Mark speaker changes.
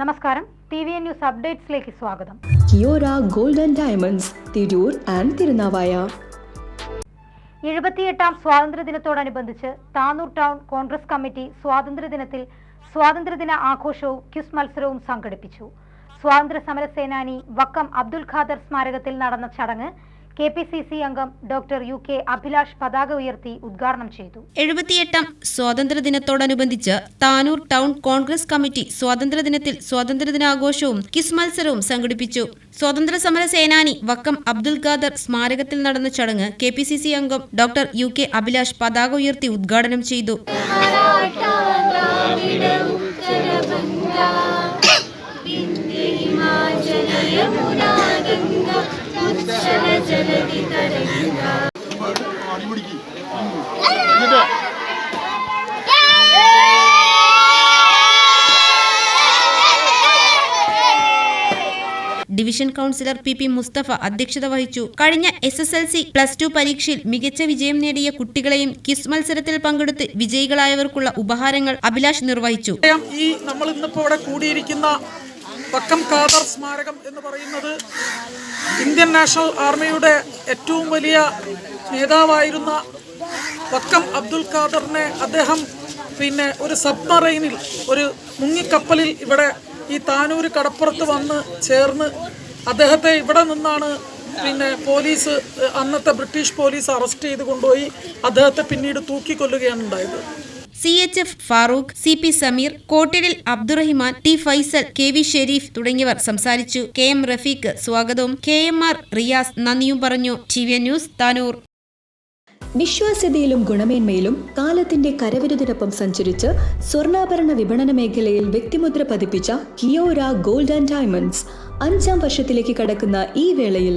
Speaker 1: നമസ്കാരം. T V N news അപ്ഡേറ്റ്സിലേക്ക് സ്വാഗതം.
Speaker 2: Kiora golden diamonds Tirur and Tirunavaya.
Speaker 1: എഴുപത്തിയെട്ടാം സ്വാതന്ത്ര്യദിനത്തോടനുബന്ധിച്ച് താനൂർ ടൗൺ കോൺഗ്രസ് കമ്മിറ്റി സ്വാതന്ത്ര്യദിനത്തിൽ സ്വാതന്ത്ര്യദിന ആഘോഷവും ക്യുസ് മത്സരവും സംഘടിപ്പിച്ചു. സ്വാതന്ത്ര്യ സമര സേനാനി വക്കം അബ്ദുൽ ഖാദർ സ്മാരകത്തിൽ നടന്ന ചടങ്ങ് കെ പി സി സി അംഗം ഡോക്ടർ യു കെ അഭിലാഷ് പതാക ഉയർത്തി ഉദ്ഘാടനം ചെയ്തു.
Speaker 3: എഴുപത്തിയെട്ടാം സ്വാതന്ത്ര്യദിനത്തോടനുബന്ധിച്ച് താനൂർ ടൗൺ കോൺഗ്രസ് കമ്മിറ്റി സ്വാതന്ത്ര്യദിനത്തിൽ സ്വാതന്ത്ര്യദിനാഘോഷവും കിസ് മത്സരവും സംഘടിപ്പിച്ചു. സ്വാതന്ത്ര്യ സമര സേനാനി വക്കം അബ്ദുൽ ഖാദർ സ്മാരകത്തിൽ നടന്ന ചടങ്ങ് കെ പി സി സി അംഗം ഡോക്ടർ യു കെ അഭിലാഷ് പതാക ഉയർത്തി ഉദ്ഘാടനം ചെയ്തു. Division councillor P P Mustafa അധ്യക്ഷത വഹിച്ചു. കഴിഞ്ഞ S S L C plus two പരീക്ഷയിൽ മികച്ച വിജയം നേടിയ കുട്ടികളെയും കിസ് മത്സരത്തിൽ പങ്കെടുത്ത് വിജയികളായവർക്കുള്ള ഉപഹാരങ്ങൾ അഭിലാഷ് നിർവഹിച്ചു.
Speaker 4: ഈ നമ്മൾ ഇന്നിപ്പോ ഇവിടെ കൂടിയിരിക്കുന്ന വക്കം കാദർ സ്മാരകം എന്ന് പറയുന്നത് ഇന്ത്യൻ നാഷണൽ ആർമിയുടെ ഏറ്റവും വലിയ നേതാവായിരുന്ന വക്കം അബ്ദുൽ ഖാദറിനെ അദ്ദേഹം പിന്നെ ഒരു സബ്മറൈനിൽ ഒരു മുങ്ങിക്കപ്പലിൽ ഇവിടെ ഈ താനൂർ കടപ്പുറത്ത് വന്ന് ചേർന്ന് അദ്ദേഹത്തെ ഇവിടെ നിന്നാണ് പിന്നെ പോലീസ് അന്നത്തെ ബ്രിട്ടീഷ് പോലീസ് അറസ്റ്റ് ചെയ്ത് കൊണ്ടുപോയി. അദ്ദേഹത്തെ പിന്നീട് തൂക്കിക്കൊല്ലുകയാണ് ഉണ്ടായത്.
Speaker 3: C H F Farooq C P Sameer Kottidil Abdurahiman T Faisal K V Sharif തുടങ്ങിയവർ സംസാരിച്ചു. കെ എം റഫീഖ് സ്വാഗതവും. കെ എം ആർ റിയാസ് നന്ദിയും പറഞ്ഞു. T V news Tanur.
Speaker 2: വിശ്വാസ്യതയിലും ഗുണമേന്മയിലും കാലത്തിന്റെ കരവിരുതിനൊപ്പം സഞ്ചരിച്ച് സ്വർണാഭരണ വിപണന മേഖലയിൽ വ്യക്തിമുദ്ര പതിപ്പിച്ച കിയോര ഗോൾഡ് ആൻഡ് ഡയമണ്ട്സ് അഞ്ചാം വർഷത്തിലേക്ക് കടക്കുന്ന ഈ വേളയിൽ